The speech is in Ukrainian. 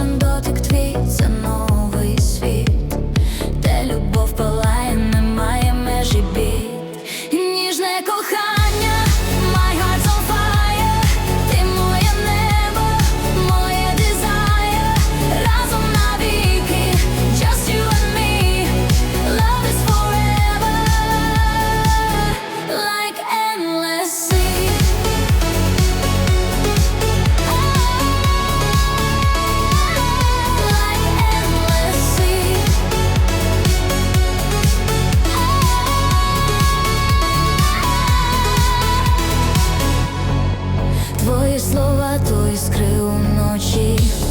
кожен дотик. багато іскри ночі.